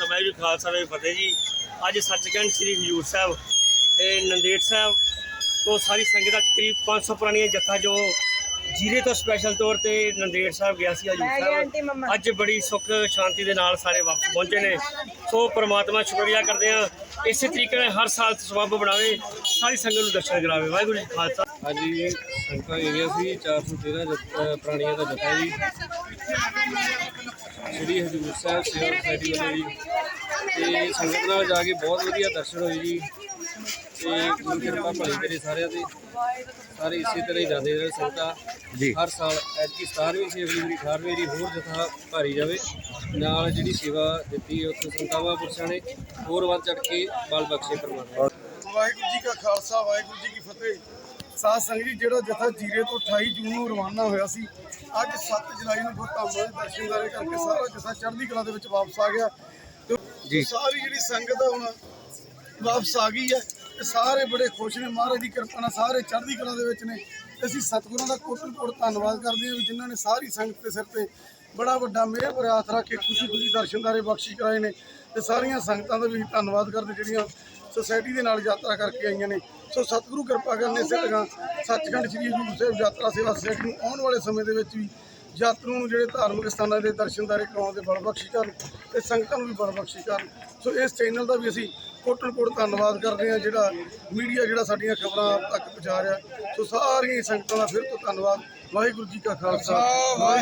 ਵਾਹਿਗੁਰੂ ਜੀ ਖਾਲਸਾ ਵਾਹਿਗੁਰੂ ਫਤਿਹ ਜੀ। ਅੱਜ ਸੱਚਖੰਡ ਸ੍ਰੀ ਹਜੂਰ ਸਾਹਿਬ ਤੇ ਨੰਦੇੜ ਸਾਹਿਬ ਤੋਂ ਸਾਰੀ ਸੰਗਤ ਅੱਜ ਕਰੀਬ 500 ਪੁਰਾਣੀਆਂ ਜੱਥਾ ਜੋ ਜੀਰੇ ਤੋਂ ਸਪੈਸ਼ਲ ਤੌਰ ਤੇ ਨੰਦੇੜ ਸਾਹਿਬ ਗਿਆ ਸੀ ਹਜੂਰ ਸਾਹਿਬ। ਅੱਜ ਬੜੀ ਸੁੱਖ ਸ਼ਾਂਤੀ ਦੇ ਨਾਲ ਸਾਰੇ ਵਾਪਸ ਪਹੁੰਚੇ ਨੇ। ਸੋ ਪ੍ਰਮਾਤਮਾ ਸ਼ੁਕਰੀਆ ਕਰਦੇ ਆ ਇਸੇ ਤਰੀਕੇ ਨਾਲ ਹਰ ਸਾਲ ਸਬੱਬ ਬਣਾਵੇ ਸਾਰੀ ਸੰਗਤ ਨੂੰ ਦਰਸ਼ਨ ਕਰਾਵੇ। ਵਾਹਿਗੁਰੂ ਜੀ ਕਾ ਹਾਂਜੀ ਸੰਗਤਾਂ ਗਈਆਂ ਸੀ 413 ਜੱਥ- ਅ, ਪ੍ਰਾਣੀਆਂ ਦਾ ਜਥਾ ਜੀ ਸ੍ਰੀ ਹਜੂਰ ਸਾਹਿਬ ਸੇਵਾ ਸੁਸਾਇਟੀ ਵੱਲੋਂ ਜੀ ਤੇ ਸੰਗਤ ਨਾਲ ਜਾ ਕੇ ਬਹੁਤ ਵਧੀਆ ਦਰਸ਼ਨ ਹੋਏ ਜੀ। ਤੇ ਗੁਰੂ ਕਿਰਪਾ ਭਲੀ ਕਰੇ ਸਾਰਿਆਂ ਤੇ। ਸਾਰੇ ਇਸੇ ਤਰ੍ਹਾਂ ਹੀ ਜਾਂਦੇ ਰਹੇ ਸੰਗਤਾਂ। ਜੀ। ਹਰ ਸਾਲ ਐਤਕੀ 17ਵੀਂ ਸੀ ਅਗਲੀ ਵਾਰੀ 18ਵੀਂ ਵਾਰੀ ਹੋਰ ਜਥਾ ਭਾਰੀ ਜਾਵੇ। ਨਾਲ ਜਿਹੜੀ ਸੇਵਾ ਦਿੱਤੀ ਉੱਥੇ ਸੰਤਾਵਾ ਪੁਰਸ਼ਾਂ ਨੇ ਹੋਰ ਵੱਧ ਚੜ ਕੇ ਬਲ ਬਖਸ਼ੇ ਪਰਮਾਤਮਾ ਵਾਹਿਗੁਰੂ ਜੀ ਕਾ ਖਾਲਸਾ ਵਾਹਿਗੁਰੂ ਜੀ ਕੀ ਫਤਿਹ। ਸਾਧ ਸੰਗਤ ਜੀ ਜਿਹੜਾ ਜਥਾ ਜੀਰੇ ਤੋਂ 28 ਜੂਨ ਨੂੰ ਰਵਾਨਾ ਹੋਇਆ ਸੀ ਅੱਜ 7 ਜੁਲਾਈ ਨੂੰ ਗੁਰਧਾਮਾਂ ਦੇ ਦਰਸ਼ਨ ਦਾਰੇ ਕਰਕੇ ਸਾਰਾ ਜਥਾ ਚੜ੍ਹਦੀ ਕਲਾ ਦੇ ਵਿੱਚ ਵਾਪਸ ਆ ਗਿਆ ਤੇ ਜੀ। ਸਾਰੀ ਜਿਹੜੀ ਸੰਗਤ ਆ ਹੁਣ ਵਾਪਸ ਆ ਗਈ ਹੈ ਤੇ ਸਾਰੇ ਬੜੇ ਖੁਸ਼ ਨੇ ਮਹਾਰਾਜ ਦੀ ਕਿਰਪਾ ਨਾਲ ਸਾਰੇ ਚੜ੍ਹਦੀ ਕਲਾ ਦੇ ਵਿੱਚ ਨੇ ਅਸੀਂ ਸਤਿਗੁਰਾਂ ਦਾ ਕੋਟਲ ਕੋਟ ਧੰਨਵਾਦ ਕਰਦੇ ਹਾਂ ਵੀ ਜਿਨ੍ਹਾਂ ਨੇ ਸਾਰੀ ਸੰਗਤ ਦੇ ਸਿਰ ਤੇ ਬੜਾ ਵੱਡਾ ਮਿਹਰ ਭਰਿਆ ਹੱਥ ਰੱਖ ਕੇ ਖੁਸ਼ੀ ਖੁਸ਼ੀ ਦਰਸ਼ਨਦਾਰੇ ਬਖਸ਼ੀ ਕਰਾਏ ਨੇ ਤੇ ਸਾਰੀਆਂ ਸੰਗਤਾਂ ਦਾ ਵੀ ਧੰਨਵਾਦ ਕਰਦੇ ਜਿਹੜੀਆਂ ਸੋਸਾਇਟੀ ਦੇ ਨਾਲ ਯਾਤਰਾ ਕਰਕੇ ਆਈਆਂ ਨੇ। ਸੋ ਸਤਿਗੁਰੂ ਕਿਰਪਾ ਕਰਨੇ ਇਸੇ ਸੱਚਖੰਡ ਸ੍ਰੀ ਹਜੂਰ ਸਾਹਿਬ ਯਾਤਰਾ ਸੇਵਾ ਸੁਸਾਇਟੀ ਨੂੰ ਆਉਣ ਵਾਲੇ ਸਮੇਂ ਦੇ ਵਿੱਚ ਵੀ ਯਾਤਰੂ ਨੂੰ ਜਿਹੜੇ ਧਾਰਮਿਕ ਸਥਾਨਾਂ ਦੇ ਦਰਸ਼ਨਦਾਰੇ ਕਰਾਉਣ ਦੇ ਬਲ ਬਖਸ਼ੀ ਕਰਨ ਤੇ ਸੰਗਤਾਂ ਨੂੰ ਵੀ ਬਲ ਬਖਸ਼ੀ ਕਰਨ। ਸੋ ਇਸ ਚੈਨਲ ਦਾ ਵੀ ਅਸੀਂ ਕੋਟਲ ਕੋਟ ਧੰਨਵਾਦ ਕਰਦੇ ਹਾਂ ਜਿਹੜਾ ਮੀਡੀਆ ਜਿਹੜਾ ਸਾਡੀਆਂ ਖਬਰਾਂ ਤੱਕ ਪਹੁੰਚਾ ਰਿਹਾ। ਸੋ ਸਾਰੀਆਂ ਹੀ ਸੰਗਤਾਂ ਦਾ ਫਿਰ ਤੋਂ ਧੰਨਵਾਦ। ਵਾਹਿਗੁਰੂ ਜੀ ਕਾ ਖਾਲਸਾ। ਵਾਹਿਗੁਰੂ